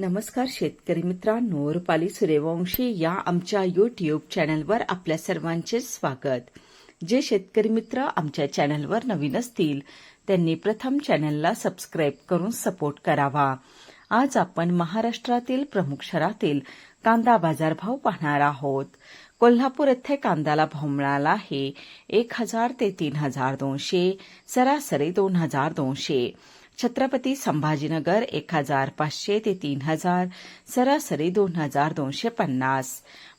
नमस्कार शेतकरी मित्रांनो रुपाली सूर्यवंशी या आमच्या यूट्यूब चॅनलवर आपल्या सर्वांचे स्वागत. जे शेतकरी मित्र आमच्या चॅनलवर नवीन असतील त्यांनी प्रथम चॅनलला सबस्क्राईब करून सपोर्ट करावा. आज आपण महाराष्ट्रातील प्रमुख शहरातील कांदा बाजारभाव पाहणार आहोत. कोल्हापूर येथे कांद्याला भाव मिळाला आहे एक हजार ते तीन हजार दोनशे सरासरी दोन हजार दोनशे. छत्रपती संभाजीनगर एक हजार पाचशे ते तीन हजार सरासरी दोन हजार दोनशे पन्नास.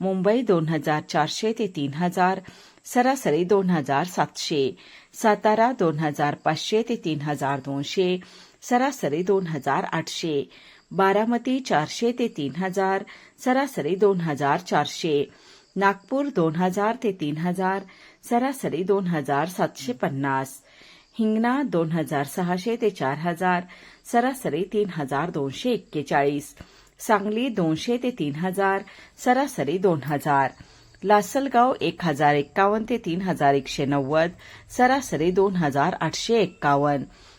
मुंबई दोन हजार चारशे ते तीन हजार सरासरी दोन हजार सातशे. सातारा दोन हजार पाचशे ते तीन हजार दोनशे. सरासरी दोन हजार आठशे. बारामती चारशे ते तीन हजार. सरासरी दोन हजार चारशे. नागपूर दोन हजार ते तीन हजार. सरासरी दोन हजार सातशे पन्नास. हिंगणा दोन हजार सहाशे ते चार हजार. सरासरी तीन हजार दोनशे एक्केचाळीस. सांगली दोनशे ते तीन हजार. सरासरी दोन हजार. लासलगाव एक हजार एक्कावन्न ते तीन हजार एकशे नव्वद. सरासरी दोन हजार आठशे एक्कावन्न.